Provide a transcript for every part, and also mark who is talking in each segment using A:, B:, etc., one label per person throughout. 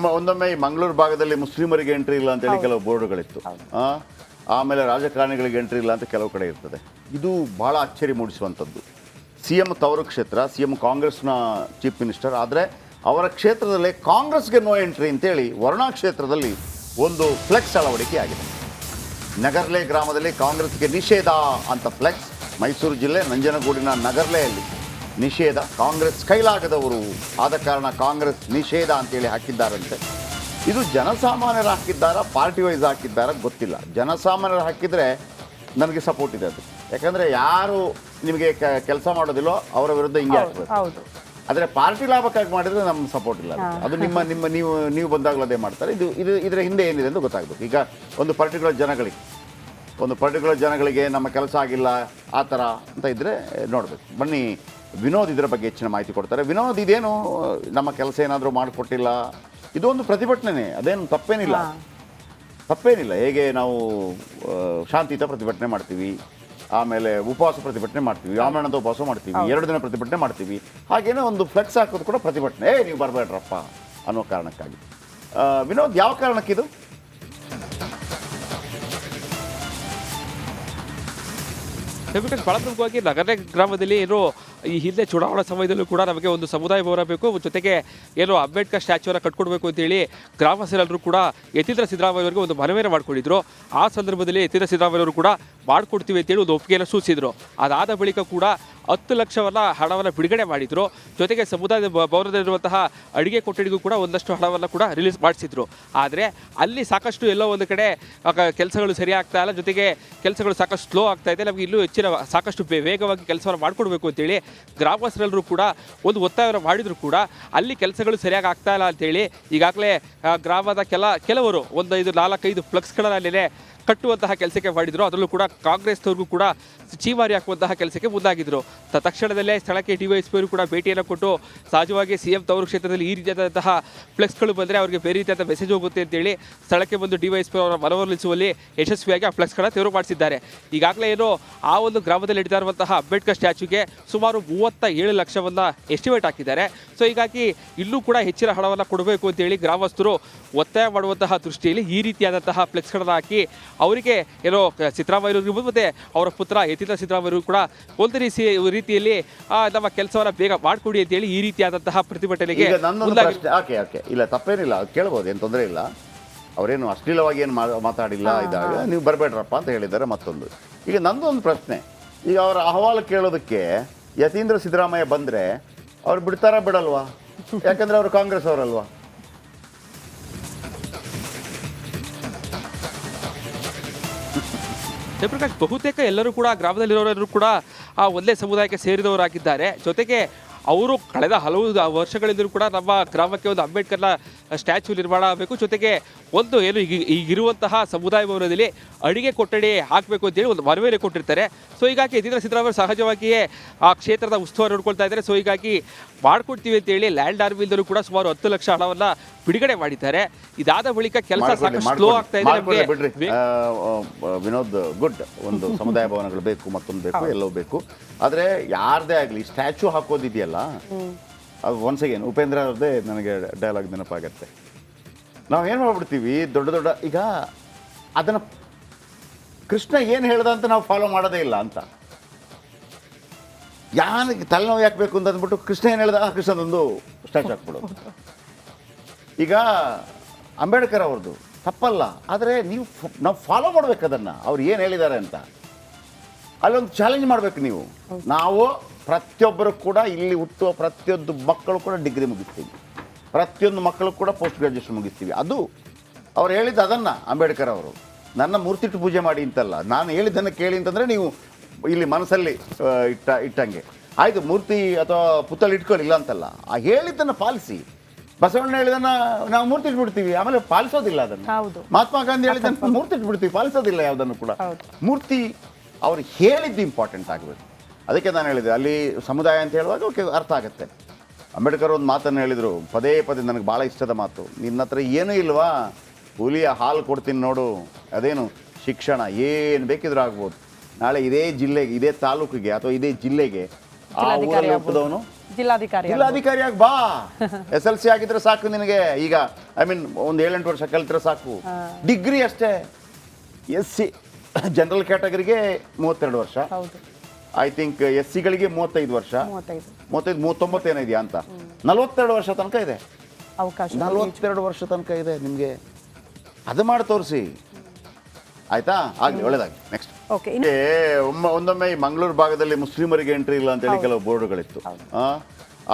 A: ಒಮ್ಮೆ ಒಂದೊಮ್ಮೆ ಈ ಮಂಗಳೂರು ಭಾಗದಲ್ಲಿ ಮುಸ್ಲಿಮರಿಗೆ ಎಂಟ್ರಿ ಇಲ್ಲ ಅಂತೇಳಿ ಕೆಲವು ಬೋರ್ಡ್ಗಳಿತ್ತು. ಆಮೇಲೆ ರಾಜಕಾರಣಿಗಳಿಗೆ ಎಂಟ್ರಿ ಇಲ್ಲ ಅಂತ ಕೆಲವು ಕಡೆ ಇರ್ತದೆ. ಇದು ಬಹಳ ಅಚ್ಚರಿ ಮೂಡಿಸುವಂಥದ್ದು. ಸಿ ಎಂ ತವರು ಕ್ಷೇತ್ರ ಸಿ ಎಂ ಕಾಂಗ್ರೆಸ್ನ ಚೀಫ್ ಮಿನಿಸ್ಟರ್ ಆದರೆ ಅವರ ಕ್ಷೇತ್ರದಲ್ಲೇ ಕಾಂಗ್ರೆಸ್ಗೆ ನೋ ಎಂಟ್ರಿ ಅಂತೇಳಿ ವರ್ಣಾ ಕ್ಷೇತ್ರದಲ್ಲಿ ಒಂದು ಫ್ಲೆಕ್ಸ್ ಅಳವಡಿಕೆ ಆಗಿದೆ. ನಗರ್ಲೆ ಗ್ರಾಮದಲ್ಲಿ ಕಾಂಗ್ರೆಸ್ಗೆ ನಿಷೇಧ ಅಂತ ಫ್ಲೆಕ್ಸ್ ಮೈಸೂರು ಜಿಲ್ಲೆ ನಂಜನಗೂಡಿನ ನಗರ್ಲೆಯಲ್ಲಿ. ನಿಷೇಧ. ಕಾಂಗ್ರೆಸ್ ಕೈಲಾಗದವರು ಆದ ಕಾರಣ ಕಾಂಗ್ರೆಸ್ ನಿಷೇಧ ಅಂತೇಳಿ ಹಾಕಿದ್ದಾರಂತೆ. ಇದು ಜನಸಾಮಾನ್ಯರು ಹಾಕಿದ್ದಾರ ಪಾರ್ಟಿ ವೈಸ್ ಹಾಕಿದ್ದಾರಾ ಗೊತ್ತಿಲ್ಲ. ಜನಸಾಮಾನ್ಯರು ಹಾಕಿದರೆ ನನಗೆ ಸಪೋರ್ಟ್ ಇದೆ ಅದು. ಯಾಕಂದರೆ ಯಾರು ನಿಮಗೆ ಕೆಲಸ ಮಾಡೋದಿಲ್ಲೋ ಅವರ ವಿರುದ್ಧ ಹಿಂಗೆ ಹಾಕ್ಬೇಕು ಆದರೆ ಪಾರ್ಟಿ ಲಾಭಕ್ಕಾಗಿ ಮಾಡಿದ್ರೆ ನಮ್ಮ ಸಪೋರ್ಟ್ ಇಲ್ಲ ಅದು. ನಿಮ್ಮ ನಿಮ್ಮ ನೀವು ನೀವು ಬಂದಾಗಲೂ ಅದೇ ಮಾಡ್ತಾರೆ. ಇದು ಇದು ಇದರ ಹಿಂದೆ ಏನಿದೆ ಅಂತ ಗೊತ್ತಾಗಬೇಕು. ಈಗ ಒಂದು ಪರ್ಟಿಕ್ಯುಲರ್ ಜನಗಳಿಗೆ ಒಂದು ಪರ್ಟಿಕ್ಯುಲರ್ ಜನಗಳಿಗೆ ನಮ್ಮ ಕೆಲಸ ಆಗಿಲ್ಲ ಆ ಥರ ಅಂತ ಇದ್ದರೆ ನೋಡಬೇಕು. ಬನ್ನಿ ವಿನೋದ್ ಇದರ ಬಗ್ಗೆ ಹೆಚ್ಚಿನ ಮಾಹಿತಿ ಕೊಡ್ತಾರೆ. ವಿನೋದ್ ಇದೇನು ನಮ್ಮ ಕೆಲಸ ಏನಾದರೂ ಮಾಡಿಕೊಟ್ಟಿಲ್ಲ? ಇದೊಂದು ಪ್ರತಿಭಟನೆ ಅದೇನು ತಪ್ಪೇನಿಲ್ಲ. ತಪ್ಪೇನಿಲ್ಲ. ಹೇಗೆ ನಾವು ಶಾಂತಿಯುತ ಪ್ರತಿಭಟನೆ ಮಾಡ್ತೀವಿ ಆಮೇಲೆ ಉಪವಾಸ ಪ್ರತಿಭಟನೆ ಮಾಡ್ತೀವಿ ಆಮರಣದ ಉಪವಾಸ ಮಾಡ್ತೀವಿ ಎರಡು ದಿನ ಪ್ರತಿಭಟನೆ ಮಾಡ್ತೀವಿ. ಹಾಗೇನೇ ಒಂದು ಫ್ಲೆಕ್ಸ್ ಹಾಕೋದು ಕೂಡ ಪ್ರತಿಭಟನೆ. ಏ ನೀವು ಬರಬೇಡ್ರಪ್ಪ ಅನ್ನೋ ಕಾರಣಕ್ಕಾಗಿ. ವಿನೋದ್ ಯಾವ ಕಾರಣಕ್ಕಿದು
B: ಬಹಳ ಪ್ರಮುಖವಾಗಿ ನಗರ ಗ್ರಾಮದಲ್ಲಿ ಏನು ಈ ಹಿಂದೆ ಚುನಾವಣಾ ಸಮಯದಲ್ಲೂ ಕೂಡ ನಮಗೆ ಒಂದು ಸಮುದಾಯ ಭವನ ಬೇಕು ಜೊತೆಗೆ ಏನು ಅಂಬೇಡ್ಕರ್ ಸ್ಟ್ಯಾಚ್ಯೂನ ಕಟ್ಕೊಡ್ಬೇಕು ಅಂತೇಳಿ ಗ್ರಾಮಸ್ಥರೆಲ್ಲರೂ ಕೂಡ ಯತೀಂದ್ರ ಸಿದ್ದರಾಮಯ್ಯವರಿಗೆ ಒಂದು ಮನವಿಯನ್ನು ಮಾಡಿಕೊಂಡಿದ್ರು. ಆ ಸಂದರ್ಭದಲ್ಲಿ ಯತೀಂದ್ರ ಸಿದ್ದರಾಮಯ್ಯವರು ಕೂಡ ಮಾಡಿಕೊಡ್ತೀವಿ ಅಂತೇಳಿ ಒಂದು ಒಪ್ಪಿಗೆಯನ್ನು ಸೂಚಿಸಿದರು. ಅದಾದ ಬಳಿಕ ಕೂಡ ಹತ್ತು ಲಕ್ಷವನ್ನ ಹಣವನ್ನು ಬಿಡುಗಡೆ ಮಾಡಿದ್ರು. ಜೊತೆಗೆ ಸಮುದಾಯದ ಭವನದಲ್ಲಿರುವಂತಹ ಅಡಿಗೆ ಕೊಠಡಿಗೂ ಕೂಡ ಒಂದಷ್ಟು ಹಣವನ್ನು ಕೂಡ ರಿಲೀಸ್ ಮಾಡಿಸಿದ್ರು. ಆದರೆ ಅಲ್ಲಿ ಸಾಕಷ್ಟು ಎಲ್ಲೋ ಒಂದು ಕಡೆ ಕೆಲಸಗಳು ಸರಿ ಇಲ್ಲ. ಜೊತೆಗೆ ಕೆಲಸಗಳು ಸಾಕಷ್ಟು ಸ್ಲೋ ಆಗ್ತಾ ಇದೆ. ನಮಗೆ ಇಲ್ಲೂ ಹೆಚ್ಚಿನ ಸಾಕಷ್ಟು ವೇಗವಾಗಿ ಕೆಲಸವನ್ನು ಮಾಡಿಕೊಡ್ಬೇಕು ಅಂತೇಳಿ ಗ್ರಾಮಸ್ಥರೆಲ್ಲರೂ ಕೂಡ ಒಂದು ಒತ್ತಾಯ ಮಾಡಿದ್ರು ಕೂಡ ಅಲ್ಲಿ ಕೆಲಸಗಳು ಸರಿಯಾಗಿ ಆಗ್ತಾ ಇಲ್ಲ ಅಂತೇಳಿ ಈಗಾಗಲೇ ಗ್ರಾಮದ ಕೆಲ, ಕೆಲವರು ಒಂದು ಐದು ನಾಲ್ಕೈದು ಫ್ಲೆಕ್ಸ್ಗಳಲ್ಲೇ ಕಟ್ಟುವಂತಹ ಕೆಲಸಕ್ಕೆ ಮಾಡಿದ್ರು. ಅದರಲ್ಲೂ ಕೂಡ ಕಾಂಗ್ರೆಸ್ನವ್ರಿಗೂ ಕೂಡ ಚೀಮಾರಿ ಹಾಕುವಂತಹ ಕೆಲಸಕ್ಕೆ ಮುಂದಾಗಿದ್ರು. ತ- ತಕ್ಷಣದಲ್ಲೇ ಸ್ಥಳಕ್ಕೆ ಡಿವೈಎಸ್ಪಿ ಅವರು ಕೂಡ ಭೇಟಿಯನ್ನು ಕೊಟ್ಟು ಸಹಜವಾಗಿ ಸಿ ಎಂ ತವರು ಕ್ಷೇತ್ರದಲ್ಲಿ ಈ ರೀತಿಯಾದಂತಹ ಫ್ಲೆಕ್ಸ್ಗಳು ಬಂದರೆ ಅವರಿಗೆ ಬೇರೆ ರೀತಿಯಾದ ಮೆಸೇಜ್ ಹೋಗುತ್ತೆ ಅಂತೇಳಿ ಸ್ಥಳಕ್ಕೆ ಬಂದು ಡಿವೈಎಸ್ಪಿ ಅವರ ಮನವೊಲಿಸುವಲ್ಲಿ ಯಶಸ್ವಿಯಾಗಿ ಆ ಫ್ಲೆಕ್ಸ್ಗಳನ್ನು ತೆರವು ಮಾಡಿಸಿದ್ದಾರೆ. ಈಗಾಗಲೇ ಏನು ಆ ಒಂದು ಗ್ರಾಮದಲ್ಲಿ ಹಿಡಿತಾ ಇರುವಂತಹ ಅಂಬೇಡ್ಕರ್ ಸ್ಟ್ಯಾಚ್ಯೂಗೆ ಸುಮಾರು ಮೂವತ್ತ ಏಳು ಲಕ್ಷವನ್ನು ಎಸ್ಟಿಮೇಟ್ ಹಾಕಿದ್ದಾರೆ. ಸೊ, ಹೀಗಾಗಿ ಇಲ್ಲೂ ಕೂಡ ಹೆಚ್ಚಿನ ಹಣವನ್ನು ಕೊಡಬೇಕು ಅಂತೇಳಿ ಗ್ರಾಮಸ್ಥರು ಒತ್ತಾಯ ಮಾಡುವಂತಹ ದೃಷ್ಟಿಯಲ್ಲಿ ಈ ರೀತಿಯಾದಂತಹ ಫ್ಲೆಕ್ಸ್ಗಳನ್ನು ಹಾಕಿ ಅವರಿಗೆ ಏನೋ ಕ- ಮತ್ತು ಮತ್ತೆ ಅವರ ಪುತ್ರ ಯತೀಂದ್ರ ಸಿದ್ದರಾಮಯ್ಯರು ಕೂಡ ಒಂದು ರೀತಿ ರೀತಿಯಲ್ಲಿ ಆ, ನಮ್ಮ ಕೆಲಸವನ್ನ ಬೇಗ ಮಾಡಿಕೊಡಿ ಅಂತೇಳಿ ಈ ರೀತಿಯಾದಂತಹ ಪ್ರತಿಭಟನೆಗೆ
A: ಓಕೆ ಓಕೆ. ಇಲ್ಲ ತಪ್ಪೇನಿಲ್ಲ. ಕೇಳ್ಬೋದು ಏನು ತೊಂದರೆ ಇಲ್ಲ. ಅವರೇನು ಅಶ್ಲೀಲವಾಗಿ ಏನು ಮಾತಾಡಿಲ್ಲ ಇದಾಗ ನೀವು ಬರಬೇಡ್ರಪ್ಪ ಅಂತ ಹೇಳಿದ್ದಾರೆ ಮತ್ತೊಂದು. ಈಗ ನಂದೊಂದು ಪ್ರಶ್ನೆ. ಈಗ ಅವರ ಅಹವಾಲು ಕೇಳೋದಕ್ಕೆ ಯತೀಂದ್ರ ಸಿದ್ದರಾಮಯ್ಯ ಬಂದರೆ ಅವ್ರು ಬಿಡ್ತಾರಾ ಬಿಡಲ್ವಾ? ಯಾಕಂದ್ರೆ ಅವರು ಕಾಂಗ್ರೆಸ್ ಅವರಲ್ವಾ
B: ಜಯಪ್ರಕಾಶ್ ಬಹುತೇಕ ಎಲ್ಲರೂ ಕೂಡ ಗ್ರಾಮದಲ್ಲಿರೋರೆಲ್ಲರೂ ಕೂಡ ಆ ಒಂದೇ ಸಮುದಾಯಕ್ಕೆ ಸೇರಿದವರಾಗಿದ್ದಾರೆ. ಜೊತೆಗೆ ಅವರು ಕಳೆದ ಹಲವು ವರ್ಷಗಳಿಂದಲೂ ಕೂಡ ನಮ್ಮ ಗ್ರಾಮಕ್ಕೆ ಒಂದು ಅಂಬೇಡ್ಕರ್ನ ಸ್ಟ್ಯಾಚ್ಯೂ ನಿರ್ಮಾಣ ಆಗಬೇಕು. ಜೊತೆಗೆ ಒಂದು ಏನು ಈಗ ಈಗಿರುವಂತಹ ಸಮುದಾಯ ಭವನದಲ್ಲಿ ಅಡಿಗೆ ಕೊಠಡಿ ಹಾಕಬೇಕು ಅಂತೇಳಿ ಒಂದು ಮನವಿಯನ್ನು ಕೊಟ್ಟಿರ್ತಾರೆ. ಸೊ ಹೀಗಾಗಿ ಯತೀಂದ್ರ ಸಿದ್ದರಾಮಯ್ಯ ಸಹಜವಾಗಿಯೇ ಆ ಕ್ಷೇತ್ರದ ಉಸ್ತುವಾರಿ ನೋಡ್ಕೊಳ್ತಾ ಇದ್ದಾರೆ. ಸೊ ಹೀಗಾಗಿ ಮಾಡ್ಕೊಡ್ತೀವಿ ಅಂತೇಳಿ ಲ್ಯಾಂಡ್ ಆರ್ಮಿಯಿಂದಲೂ ಕೂಡ ಸುಮಾರು ಹತ್ತು ಲಕ್ಷ ಹಣವನ್ನು ಬಿಡುಗಡೆ ಮಾಡಿದ್ದಾರೆ. ಇದಾದ ಬಳಿಕ ಕೆಲಸ ಸಾಕಷ್ಟು ಸ್ಲೋ ಆಗ್ತಾ ಇದೆ
A: ವಿನೋದ್ ಗುಡ್. ಒಂದು ಸಮುದಾಯ ಭವನಗಳು ಬೇಕು ಮತ್ತೊಂದು ಬೇಕು ಎಲ್ಲವೂ ಬೇಕು. ಆದರೆ ಯಾರದೇ ಆಗಲಿ ಸ್ಟ್ಯಾಚ್ಯೂ ಹಾಕೋದಿದೆಯಲ್ಲ. ಅದು ಒನ್ಸ್ ಅಗೇನ್ ಉಪೇಂದ್ರ ಅವ್ರದ್ದೇ ನನಗೆ ಡೈಲಾಗ್ ನೆನಪಾಗತ್ತೆ. ನಾವು ಏನು ಮಾಡ್ಬಿಡ್ತೀವಿ ದೊಡ್ಡ ದೊಡ್ಡ ಈಗ ಅದನ್ನು ಕೃಷ್ಣ ಏನು ಹೇಳ್ದ ಅಂತ ನಾವು ಫಾಲೋ ಮಾಡೋದೇ ಇಲ್ಲ ಅಂತ. ಯಾರಿಗೆ ತಲೆನೋವು ಯಾಕೆ ಬೇಕು ಅಂತ ಅಂದ್ಬಿಟ್ಟು ಕೃಷ್ಣ ಏನು ಹೇಳ್ದ ಆ, ಕೃಷ್ಣದೊಂದು ಸ್ಟ್ಯಾಚ್ ಹಾಕ್ಬಿಡೋದು. ಈಗ ಅಂಬೇಡ್ಕರ್ ಅವ್ರದ್ದು ತಪ್ಪಲ್ಲ ಆದರೆ ನೀವು ನಾವು ಫಾಲೋ ಮಾಡ್ಬೇಕು ಅದನ್ನು. ಅವ್ರು ಏನು ಹೇಳಿದ್ದಾರೆ ಅಂತ. ಅಲ್ಲೊಂದು ಚಾಲೆಂಜ್ ಮಾಡಬೇಕು ನೀವು. ನಾವು ಪ್ರತಿಯೊಬ್ಬರು ಕೂಡ ಇಲ್ಲಿ ಹುಟ್ಟುವ ಪ್ರತಿಯೊಂದು ಮಕ್ಕಳು ಕೂಡ ಡಿಗ್ರಿ ಮುಗಿಸ್ತೀವಿ. ಪ್ರತಿಯೊಂದು ಮಕ್ಕಳು ಕೂಡ ಪೋಸ್ಟ್ ಗ್ರಾಜುಯೇಷನ್ ಮುಗಿಸ್ತೀವಿ. ಅದು ಅವ್ರು ಹೇಳಿದ್ದು ಅದನ್ನು ಅಂಬೇಡ್ಕರ್ ಅವರು. ನನ್ನ ಮೂರ್ತಿಟ್ಟು ಪೂಜೆ ಮಾಡಿ ಅಂತಲ್ಲ ನಾನು ಹೇಳಿದ್ದನ್ನು ಕೇಳಿ ಅಂತಂದರೆ ನೀವು ಇಲ್ಲಿ ಮನಸ್ಸಲ್ಲಿ ಇಟ್ಟ ಇಟ್ಟಂಗೆ. ಆಯಿತು ಮೂರ್ತಿ ಅಥವಾ ಪುತ್ತಳಿ ಇಟ್ಕೊಳ್ಳಿ ಇಲ್ಲ ಅಂತಲ್ಲ. ಆ ಹೇಳಿದ್ದನ್ನು ಪಾಲಿಸಿ. ಬಸವಣ್ಣ ಹೇಳಿದನ್ನ ನಾವು ಮೂರ್ತಿ ಇಟ್ಬಿಡ್ತೀವಿ ಆಮೇಲೆ ಪಾಲಿಸೋದಿಲ್ಲ ಅದನ್ನು.
C: ಹೌದು.
A: ಮಹಾತ್ಮ ಗಾಂಧಿ ಹೇಳಿದ್ದನ್ನು ಮೂರ್ತಿ ಇಟ್ಬಿಡ್ತೀವಿ ಪಾಲಿಸೋದಿಲ್ಲ ಯಾವುದನ್ನು ಕೂಡ. ಮೂರ್ತಿ ಅವ್ರು ಹೇಳಿದ್ದು ಇಂಪಾರ್ಟೆಂಟ್ ಆಗಬೇಕು ಅದಕ್ಕೆ ನಾನು ಹೇಳಿದೆ ಅಲ್ಲಿ ಸಮುದಾಯ ಅಂತ ಹೇಳುವಾಗ ಓಕೆ ಅರ್ಥ ಆಗುತ್ತೆ. ಅಂಬೇಡ್ಕರ್ ಒಂದು ಮಾತನ್ನು ಹೇಳಿದರು ಪದೇ ಪದೇ ನನಗೆ ಭಾಳ ಇಷ್ಟದ ಮಾತು ನಿನ್ನ ಹತ್ರ ಏನೂ ಇಲ್ವಾ? ಹುಲಿಯ ಹಾಲು ಕೊಡ್ತೀನಿ ನೋಡು ಅದೇನು ಶಿಕ್ಷಣ ಏನು ಬೇಕಿದ್ರೂ ಆಗ್ಬೋದು. ನಾಳೆ ಇದೇ ಜಿಲ್ಲೆಗೆ ಇದೇ ತಾಲೂಕಿಗೆ ಅಥವಾ ಇದೇ ಜಿಲ್ಲೆಗೆ ಆ ಊರಲ್ಲಿ. ಹುಟ್ಟಿದವನು
C: ಜಿಲ್ಲಾಧಿಕಾರಿ
A: ಜಿಲ್ಲಾಧಿಕಾರಿಯಾಗಿ ಬಾ. ಎಸ್ ಎಲ್ ಸಿ ಆಗಿದ್ರೆ ಸಾಕು ನಿನಗೆ. ಈಗ ಐ ಮೀನ್ ಒಂದು ಏಳೆಂಟು ವರ್ಷ ಕಲಿತರೆ ಸಾಕು. ಡಿಗ್ರಿ ಅಷ್ಟೇ. ಎಸ್ ಸಿ ಜನರಲ್ ಕ್ಯಾಟಗರಿಗೆ ಮೂವತ್ತೆರಡು ವರ್ಷ.
C: ಹೌದು.
A: ಐ ಥಿಂಕ್ ಎಸ್ ಸಿಗಳಿಗೆ ಮೂವತ್ತೈದು ವರ್ಷ.
C: ಮೂವತ್ತೈದು.
A: ಮೂವತ್ತೊಂಬತ್ತು ಏನಿದೆಯಾ ಅಂತ. ನಲವತ್ತೆರಡು ವರ್ಷ ತನಕ ಇದೆ.
C: ಅವಕಾಶ.
A: ನಲವತ್ತೆರಡು ವರ್ಷ ತನಕ ಇದೆ ನಿಮಗೆ. ಅದು ಮಾಡಿ ತೋರಿಸಿ. ಆಯ್ತಾ? ಆಗಲಿ ಒಳ್ಳೇದಾಗಿ ನೆಕ್ಸ್ಟ್
C: ಓಕೆ
A: ಏ ಒಮ್ಮ ಒಂದೊಮ್ಮೆ ಈ ಮಂಗಳೂರು ಭಾಗದಲ್ಲಿ ಮುಸ್ಲಿಮರಿಗೆ ಎಂಟ್ರಿ ಇಲ್ಲ ಅಂತೇಳಿ ಕೆಲವು ಬೋರ್ಡ್ಗಳಿತ್ತು?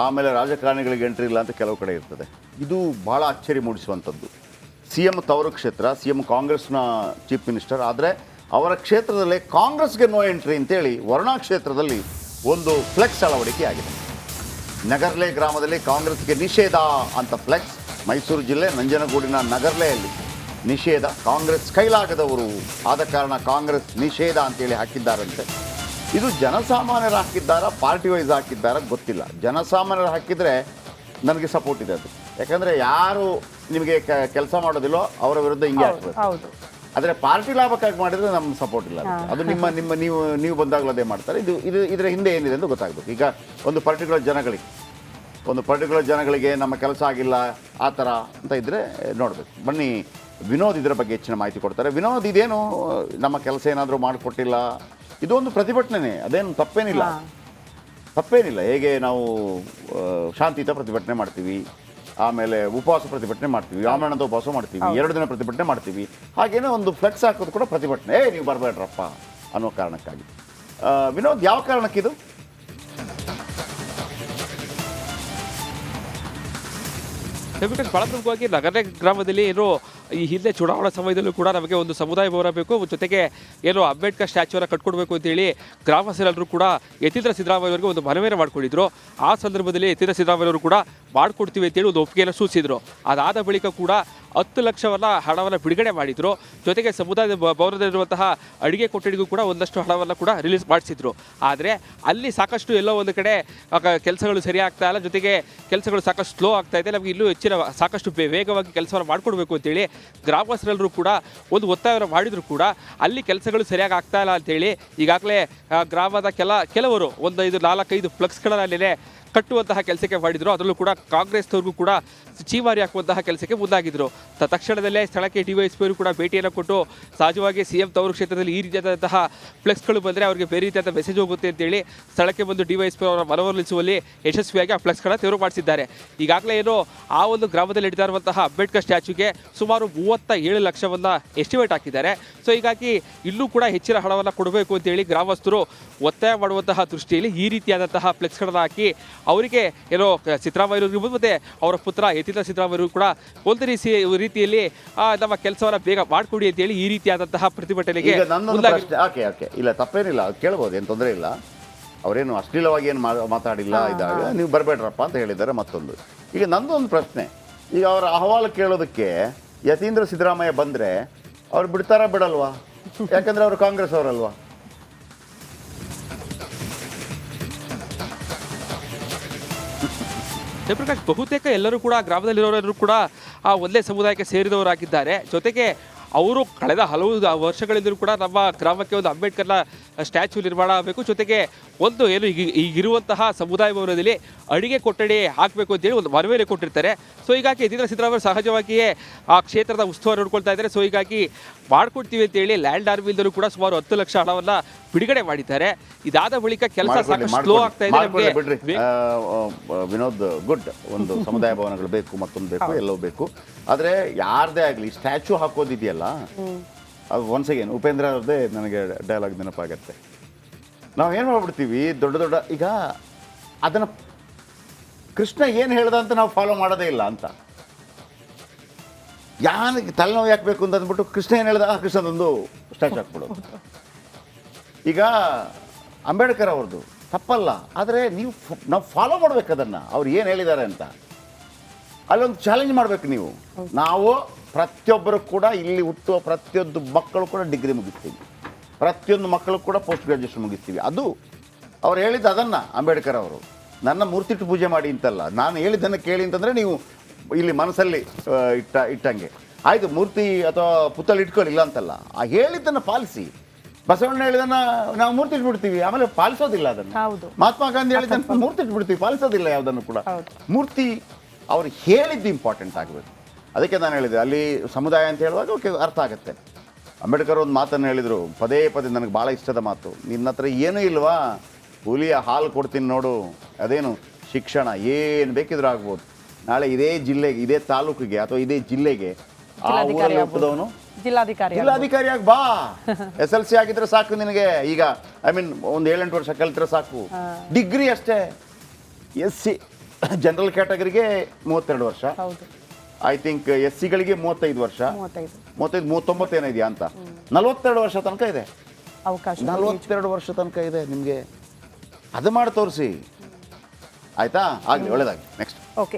A: ಆಮೇಲೆ ರಾಜಕಾರಣಿಗಳಿಗೆ ಎಂಟ್ರಿ ಇಲ್ಲ ಅಂತ ಕೆಲವು ಕಡೆ ಇರ್ತದೆ. ಇದು ಭಾಳ ಅಚ್ಚರಿ ಮೂಡಿಸುವಂಥದ್ದು. ಸಿ ಎಂ ತವರು ಕ್ಷೇತ್ರ ಸಿ ಎಂ ಕಾಂಗ್ರೆಸ್ನ ಚೀಫ್ ಮಿನಿಸ್ಟರ್ ಆದರೆ ಅವರ ಕ್ಷೇತ್ರದಲ್ಲೇ ಕಾಂಗ್ರೆಸ್ಗೆ ನೋ ಎಂಟ್ರಿ ಅಂತೇಳಿ ವರುಣಾ ಕ್ಷೇತ್ರದಲ್ಲಿ ಒಂದು ಫ್ಲೆಕ್ಸ್ ಅಳವಡಿಕೆ ಆಗಿದೆ. ನಗರ್ಲೆ ಗ್ರಾಮದಲ್ಲಿ ಕಾಂಗ್ರೆಸ್ಗೆ ನಿಷೇಧ ಅಂತ ಫ್ಲೆಕ್ಸ್ ಮೈಸೂರು ಜಿಲ್ಲೆ ನಂಜನಗೂಡಿನ ನಗರ್ಲೆಯಲ್ಲಿ ನಿಷೇಧ ಕಾಂಗ್ರೆಸ್ ಕೈಲಾಗದವರು ಆದ ಕಾರಣ ಕಾಂಗ್ರೆಸ್ ನಿಷೇಧ ಅಂತೇಳಿ ಹಾಕಿದ್ದಾರಂತೆ. ಇದು ಜನಸಾಮಾನ್ಯರು ಹಾಕಿದ್ದಾರಾ ಪಾರ್ಟಿ ವೈಸ್ ಹಾಕಿದ್ದಾರಾ ಗೊತ್ತಿಲ್ಲ. ಜನಸಾಮಾನ್ಯರು ಹಾಕಿದರೆ ನನಗೆ ಸಪೋರ್ಟ್ ಇದೆ ಅದು. ಯಾಕಂದರೆ ಯಾರು ನಿಮಗೆ ಕೆಲಸ ಮಾಡೋದಿಲ್ಲೋ ಅವರ ವಿರುದ್ಧ ಹಿಂಗೆ ಹಾಕ್ಬೇಕು
C: ಹೌದು.
A: ಆದರೆ ಪಾರ್ಟಿ ಲಾಭಕ್ಕಾಗಿ ಮಾಡಿದ್ರೆ ನಮ್ಮ ಸಪೋರ್ಟ್ ಇಲ್ಲ ಅದಕ್ಕೆ. ಅದು ನಿಮ್ಮ ನಿಮ್ಮ ನೀವು ನೀವು ಬಂದಾಗಲೂ ಅದೇ ಮಾಡ್ತಾರೆ. ಇದು ಇದು ಇದರ ಹಿಂದೆ ಏನಿದೆ ಅಂತ ಗೊತ್ತಾಗಬೇಕು. ಈಗ ಒಂದು ಪರ್ಟಿಕ್ಯುಲರ್ ಜನಗಳಿಗೆ ಒಂದು ಪರ್ಟಿಕ್ಯುಲರ್ ಜನಗಳಿಗೆ ನಮ್ಮ ಕೆಲಸ ಆಗಿಲ್ಲ ಆ ಥರ ಅಂತ ಇದ್ದರೆ ನೋಡಬೇಕು. ಬನ್ನಿ ವಿನೋದ್ ಇದರ ಬಗ್ಗೆ ಹೆಚ್ಚಿನ ಮಾಹಿತಿ ಕೊಡ್ತಾರೆ. ವಿನೋದ್ ಇದೇನು ನಮ್ಮ ಕೆಲಸ ಏನಾದರೂ ಮಾಡಿಕೊಟ್ಟಿಲ್ಲ? ಇದೊಂದು ಪ್ರತಿಭಟನೆ ಅದೇನು ತಪ್ಪೇನಿಲ್ಲ. ತಪ್ಪೇನಿಲ್ಲ. ಹೇಗೆ ನಾವು ಆ, ಶಾಂತಿಯುತ ಪ್ರತಿಭಟನೆ ಮಾಡ್ತೀವಿ? ಆಮೇಲೆ ಉಪವಾಸ ಪ್ರತಿಭಟನೆ ಮಾಡ್ತೀವಿ ರಾಮಾಯಣದ ಉಪವಾಸ ಮಾಡ್ತೀವಿ ಎರಡು ದಿನ ಪ್ರತಿಭಟನೆ ಮಾಡ್ತೀವಿ. ಹಾಗೇನೇ ಒಂದು ಫ್ಲೆಕ್ಸ್ ಹಾಕೋದು ಕೂಡ ಪ್ರತಿಭಟನೆ. ಏ ನೀವು ಬರಬೇಡ್ರಪ್ಪ ಅನ್ನೋ ಕಾರಣಕ್ಕಾಗಿ. ವಿನೋದ್ ಯಾವ ಕಾರಣಕ್ಕಿದು
B: ಡೆಬಿಕಸ್ ಬಹಳ ಪ್ರಮುಖವಾಗಿ ನಗರ ಗ್ರಾಮದಲ್ಲಿ ಏನು ಈ ಹಿಂದೆ ಚುನಾವಣಾ ಸಮಯದಲ್ಲೂ ಕೂಡ ನಮಗೆ ಒಂದು ಸಮುದಾಯ ಭವನ ಬೇಕು ಜೊತೆಗೆ ಏನು ಅಂಬೇಡ್ಕರ್ ಸ್ಟ್ಯಾಚ್ಯೂನ ಕಟ್ಕೊಡ್ಬೇಕು ಅಂತೇಳಿ ಗ್ರಾಮಸ್ಥರೆಲ್ಲರೂ ಕೂಡ ಯತೀಂದ್ರ ಸಿದ್ದರಾಮಯ್ಯವರಿಗೆ ಒಂದು ಮನವಿಯನ್ನು ಮಾಡಿಕೊಂಡಿದ್ರು. ಆ ಸಂದರ್ಭದಲ್ಲಿ ಯತೀಂದ್ರ ಸಿದ್ದರಾಮಯ್ಯವರು ಕೂಡ ಮಾಡಿಕೊಡ್ತೀವಿ ಅಂತೇಳಿ ಒಂದು ಒಪ್ಪಿಗೆಯನ್ನು ಸೂಚಿಸಿದರು. ಅದಾದ ಬಳಿಕ ಕೂಡ ಹತ್ತು ಲಕ್ಷವನ್ನ ಹಣವನ್ನು ಬಿಡುಗಡೆ ಮಾಡಿದ್ರು. ಜೊತೆಗೆ ಸಮುದಾಯದ ಭವನದಲ್ಲಿರುವಂತಹ ಅಡಿಗೆ ಕೊಠಡಿಗೂ ಕೂಡ ಒಂದಷ್ಟು ಹಣವನ್ನು ಕೂಡ ರಿಲೀಸ್ ಮಾಡಿಸಿದ್ರು. ಆದರೆ ಅಲ್ಲಿ ಸಾಕಷ್ಟು ಎಲ್ಲೋ ಒಂದು ಕಡೆ ಕೆಲಸಗಳು ಸರಿ ಆಗ್ತಾ ಇಲ್ಲ. ಜೊತೆಗೆ ಕೆಲಸಗಳು ಸಾಕಷ್ಟು ಸ್ಲೋ ಆಗ್ತಾ ಇದೆ. ನಮಗೆ ಇನ್ನೂ ಹೆಚ್ಚಿನ ಸಾಕಷ್ಟು ವೇಗವಾಗಿ ಕೆಲಸವನ್ನು ಮಾಡಿಕೊಡ್ಬೇಕು ಅಂತೇಳಿ ಗ್ರಾಮಸ್ಥರೆಲ್ಲರೂ ಕೂಡ ಒಂದು ಒತ್ತಾಯ ಮಾಡಿದ್ರು ಕೂಡ ಅಲ್ಲಿ ಕೆಲಸಗಳು ಸರಿಯಾಗಿ ಆಗ್ತಾ ಇಲ್ಲ ಅಂತೇಳಿ ಈಗಾಗಲೇ ಗ್ರಾಮದ ಕೆಲ, ಕೆಲವರು ಒಂದು ನಾಲ್ಕೈದು ಫ್ಲೆಕ್ಸ್ಗಳಲ್ಲೇ ಕಟ್ಟುವಂತಹ ಕೆಲಸಕ್ಕೆ ಮಾಡಿದ್ರು. ಅದರಲ್ಲೂ ಕೂಡ ಕಾಂಗ್ರೆಸ್ನವ್ರಿಗೂ ಕೂಡ ಚೀಮಾರಿ ಹಾಕುವಂತಹ ಕೆಲಸಕ್ಕೆ ಮುಂದಾಗಿದ್ರು. ತಕ್ಷಣದಲ್ಲೇ ಸ್ಥಳಕ್ಕೆ ಡಿವೈಎಸ್ಪಿ ಅವರು ಕೂಡ ಭೇಟಿಯನ್ನು ಕೊಟ್ಟು ಸಹಜವಾಗಿ ಸಿ ಎಂ ತವರು ಕ್ಷೇತ್ರದಲ್ಲಿ ಈ ರೀತಿಯಾದಂತಹ ಫ್ಲೆಕ್ಸ್ಗಳು ಬಂದರೆ ಅವರಿಗೆ ಬೇರೆ ರೀತಿಯಾದ ಮೆಸೇಜ್ ಹೋಗುತ್ತೆ ಅಂತೇಳಿ ಸ್ಥಳಕ್ಕೆ ಬಂದು ಡಿವೈಎಸ್ಪಿ ಅವರ ಮನವೊಲಿಸುವಲ್ಲಿ ಯಶಸ್ವಿಯಾಗಿ ಆ ಫ್ಲೆಕ್ಸ್ಗಳನ್ನು ತೆರವು ಮಾಡಿಸಿದ್ದಾರೆ. ಈಗಾಗಲೇ ಏನು ಆ ಒಂದು ಗ್ರಾಮದಲ್ಲಿ ಹಿಡಿತಾ ಇರುವಂತಹ ಅಂಬೇಡ್ಕರ್ ಸ್ಟ್ಯಾಚ್ಯೂಗೆ ಸುಮಾರು ಮೂವತ್ತ ಏಳು ಲಕ್ಷವನ್ನು ಎಸ್ಟಿಮೇಟ್ ಹಾಕಿದ್ದಾರೆ. ಸೊ, ಹೀಗಾಗಿ ಇಲ್ಲೂ ಕೂಡ ಹೆಚ್ಚಿನ ಹಣವನ್ನು ಕೊಡಬೇಕು ಅಂತೇಳಿ ಗ್ರಾಮಸ್ಥರು ಒತ್ತಾಯ ಮಾಡುವಂತಹ ದೃಷ್ಟಿಯಲ್ಲಿ ಈ ರೀತಿಯಾದಂತಹ ಫ್ಲೆಕ್ಸ್ಗಳನ್ನು ಹಾಕಿ ಅವರಿಗೆ ಏನೋ ಸಿದ್ದರಾಮಯ್ಯವ್ರಿಗೂ ಮತ್ತೆ ಅವರ ಪುತ್ರ ಯತೀಂದ್ರ ಸಿದ್ದರಾಮಯ್ಯರು ಕೂಡ ಒಂದು ರೀತಿ ರೀತಿಯಲ್ಲಿ ಆ, ನಮ್ಮ ಕೆಲಸವನ್ನ ಬೇಗ ಮಾಡಿಕೊಡಿ ಅಂತೇಳಿ ಈ ರೀತಿಯಾದಂತಹ ಪ್ರತಿಭಟನೆಗೆ
A: ಓಕೆ ಓಕೆ. ಇಲ್ಲ ತಪ್ಪೇನಿಲ್ಲ. ಕೇಳ್ಬೋದು ಏನು ತೊಂದರೆ ಇಲ್ಲ. ಅವರೇನು ಅಶ್ಲೀಲವಾಗಿ ಏನು ಮಾತಾಡಿಲ್ಲ ಇದಾಗ ನೀವು ಬರಬೇಡ್ರಪ್ಪ ಅಂತ ಹೇಳಿದ್ದಾರೆ ಮತ್ತೊಂದು. ಈಗ ನಂದೊಂದು ಪ್ರಶ್ನೆ. ಈಗ ಅವರ ಅಹವಾಲು ಕೇಳೋದಕ್ಕೆ ಯತೀಂದ್ರ ಸಿದ್ದರಾಮಯ್ಯ ಬಂದರೆ ಅವ್ರು ಬಿಡ್ತಾರಾ ಬಿಡಲ್ವಾ? ಯಾಕಂದ್ರೆ ಅವರು ಕಾಂಗ್ರೆಸ್ ಅವರಲ್ವಾ
B: ಜಯಪ್ರಕಾಶ್ ಬಹುತೇಕ ಎಲ್ಲರೂ ಕೂಡ ಗ್ರಾಮದಲ್ಲಿರೋರೆಲ್ಲರೂ ಕೂಡ ಆ ಒಂದೇ ಸಮುದಾಯಕ್ಕೆ ಸೇರಿದವರಾಗಿದ್ದಾರೆ. ಜೊತೆಗೆ ಅವರು ಕಳೆದ ಹಲವು ವರ್ಷಗಳಿಂದಲೂ ಕೂಡ ನಮ್ಮ ಗ್ರಾಮಕ್ಕೆ ಒಂದು ಅಂಬೇಡ್ಕರ್ನ ಸ್ಟ್ಯಾಚ್ಯೂ ನಿರ್ಮಾಣ ಆಗಬೇಕು. ಜೊತೆಗೆ ಒಂದು ಏನು ಈಗ ಈಗಿರುವಂತಹ ಸಮುದಾಯ ಭವನದಲ್ಲಿ ಅಡಿಗೆ ಕೊಠಡಿ ಹಾಕಬೇಕು ಅಂತೇಳಿ ಒಂದು ಮನವಿಯನ್ನು ಕೊಟ್ಟಿರ್ತಾರೆ. ಸೊ ಹೀಗಾಗಿ ಯತೀಂದ್ರ ಸಿದ್ದರಾಮಯ್ಯ ಸಹಜವಾಗಿಯೇ ಆ ಕ್ಷೇತ್ರದ ಉಸ್ತುವಾರಿ ನೋಡ್ಕೊಳ್ತಾ ಇದ್ದಾರೆ. ಸೊ ಹೀಗಾಗಿ ಮಾಡ್ಕೊಡ್ತೀವಿ ಅಂತೇಳಿ ಲ್ಯಾಂಡ್ ಆರ್ಮಿಯಿಂದಲೂ ಕೂಡ ಸುಮಾರು ಹತ್ತು ಲಕ್ಷ ಹಣವನ್ನು ಬಿಡುಗಡೆ ಮಾಡಿದ್ದಾರೆ. ಇದಾದ ಬಳಿಕ ಕೆಲಸ ಸಾಕಷ್ಟು ಸ್ಲೋ ಆಗ್ತಾ ಇದೆ
A: ವಿನೋದ್ ಗುಡ್. ಒಂದು ಸಮುದಾಯ ಭವನಗಳು ಬೇಕು ಮತ್ತೊಂದು ಬೇಕು ಎಲ್ಲವೂ ಬೇಕು. ಆದರೆ ಯಾರದೇ ಆಗಲಿ ಸ್ಟ್ಯಾಚ್ಯೂ ಹಾಕೋದಿದೆಯಲ್ಲ. ಅದು ಒನ್ಸ್ ಅಗೇನ್ ಉಪೇಂದ್ರ ಅವ್ರದ್ದೇ ನನಗೆ ಡೈಲಾಗ್ ನೆನಪಾಗತ್ತೆ. ನಾವು ಏನು ಮಾಡ್ಬಿಡ್ತೀವಿ ದೊಡ್ಡ ದೊಡ್ಡ ಈಗ ಅದನ್ನು ಕೃಷ್ಣ ಏನು ಹೇಳ್ದ ಅಂತ ನಾವು ಫಾಲೋ ಮಾಡೋದೇ ಇಲ್ಲ ಅಂತ. ಯಾರಿಗೆ ತಲೆನೋವು ಯಾಕೆ ಬೇಕು ಅಂತ ಅಂದ್ಬಿಟ್ಟು ಕೃಷ್ಣ ಏನು ಹೇಳ್ದ ಆ, ಕೃಷ್ಣದೊಂದು ಸ್ಟ್ಯಾಚ್ ಹಾಕ್ಬಿಡೋದು. ಈಗ ಅಂಬೇಡ್ಕರ್ ಅವ್ರದ್ದು ತಪ್ಪಲ್ಲ ಆದರೆ ನೀವು ನಾವು ಫಾಲೋ ಮಾಡ್ಬೇಕು ಅದನ್ನು. ಅವ್ರು ಏನು ಹೇಳಿದ್ದಾರೆ ಅಂತ. ಅಲ್ಲೊಂದು ಚಾಲೆಂಜ್ ಮಾಡಬೇಕು ನೀವು. ನಾವು ಪ್ರತಿಯೊಬ್ಬರು ಕೂಡ ಇಲ್ಲಿ ಹುಟ್ಟುವ ಪ್ರತಿಯೊಂದು ಮಕ್ಕಳು ಕೂಡ ಡಿಗ್ರಿ ಮುಗಿಸ್ತೀವಿ. ಪ್ರತಿಯೊಂದು ಮಕ್ಕಳು ಕೂಡ ಪೋಸ್ಟ್ ಗ್ರಾಜುಯೇಷನ್ ಮುಗಿಸ್ತೀವಿ. ಅದು ಅವ್ರು ಹೇಳಿದ್ದು ಅದನ್ನು ಅಂಬೇಡ್ಕರ್ ಅವರು. ನನ್ನ ಮೂರ್ತಿಟ್ಟು ಪೂಜೆ ಮಾಡಿ ಅಂತಲ್ಲ ನಾನು ಹೇಳಿದ್ದನ್ನು ಕೇಳಿ ಅಂತಂದರೆ ನೀವು ಇಲ್ಲಿ ಮನಸ್ಸಲ್ಲಿ ಇಟ್ಟ ಇಟ್ಟಂಗೆ. ಆಯಿತು ಮೂರ್ತಿ ಅಥವಾ ಪುತ್ತಳಿ ಇಟ್ಕೊಳ್ಳಿ ಇಲ್ಲ ಅಂತಲ್ಲ. ಆ ಹೇಳಿದ್ದನ್ನು ಪಾಲಿಸಿ. ಬಸವಣ್ಣ ಹೇಳಿದನ್ನ ನಾವು ಮೂರ್ತಿ ಇಟ್ಬಿಡ್ತೀವಿ ಆಮೇಲೆ ಪಾಲಿಸೋದಿಲ್ಲ ಅದನ್ನು.
C: ಹೌದು.
A: ಮಹಾತ್ಮ ಗಾಂಧಿ ಹೇಳಿದ್ದನ್ನು ಮೂರ್ತಿಟ್ಬಿಡ್ತೀವಿ ಪಾಲಿಸೋದಿಲ್ಲ ಯಾವುದನ್ನು ಕೂಡ. ಮೂರ್ತಿ ಅವ್ರು ಹೇಳಿದ್ದು ಇಂಪಾರ್ಟೆಂಟ್ ಆಗಬೇಕು ಅದಕ್ಕೆ ನಾನು ಹೇಳಿದೆ ಅಲ್ಲಿ ಸಮುದಾಯ ಅಂತ ಹೇಳುವಾಗ ಓಕೆ ಅರ್ಥ ಆಗುತ್ತೆ. ಅಂಬೇಡ್ಕರ್ ಒಂದು ಮಾತನ್ನು ಹೇಳಿದರು ಪದೇ ಪದೇ ನನಗೆ ಭಾಳ ಇಷ್ಟದ ಮಾತು ನಿನ್ನ ಹತ್ರ ಏನೂ ಇಲ್ವಾ? ಹುಲಿಯ ಹಾಲು ಕೊಡ್ತೀನಿ ನೋಡು ಅದೇನು ಶಿಕ್ಷಣ ಏನು ಬೇಕಿದ್ರೂ ಆಗ್ಬೋದು. ನಾಳೆ ಇದೇ ಜಿಲ್ಲೆಗೆ ಇದೇ ತಾಲೂಕಿಗೆ ಅಥವಾ ಇದೇ ಜಿಲ್ಲೆಗೆ ಆ ಊರಲ್ಲಿ. ಹುಟ್ಟಿದವನು
C: ಜಿಲ್ಲಾಧಿಕಾರಿ
A: ಜಿಲ್ಲಾಧಿಕಾರಿಯಾಗಿ ಬಾ! ಎಸ್ ಎಲ್ ಸಿ ಆಗಿದ್ರೆ ಸಾಕು ನಿನಗೆ. ಈಗ ಐ ಮೀನ್ ಒಂದು ಏಳೆಂಟು ವರ್ಷ ಕಲಿತರೆ ಸಾಕು. ಡಿಗ್ರಿ ಅಷ್ಟೇ. ಎಸ್ ಸಿ ಜನರಲ್ ಕ್ಯಾಟಗರಿಗೆ ಮೂವತ್ತೆರಡು ವರ್ಷ.
C: ಹೌದು.
A: ಐ ಥಿಂಕ್ ಎಸ್ ಸಿಗಳಿಗೆ ಮೂವತ್ತೈದು ವರ್ಷ.
C: ಮೂವತ್ತೈದು.
A: ಮೂವತ್ತೈದು ಇದೆಯಾ ಏನಿದೆಯಾ ಅಂತ. ನಲವತ್ತೆರಡು ವರ್ಷ ತನಕ ಇದೆ.
C: ಅವಕಾಶ.
A: ನಲವತ್ತೆರಡು ವರ್ಷ ತನಕ ಇದೆ ನಿಮಗೆ. ಅದು ಮಾಡಿ ತೋರಿಸಿ. ಆಯ್ತಾ? ಆಗಲಿ ಒಳ್ಳೇದಾಗಿ ನೆಕ್ಸ್ಟ್
C: ಓಕೆ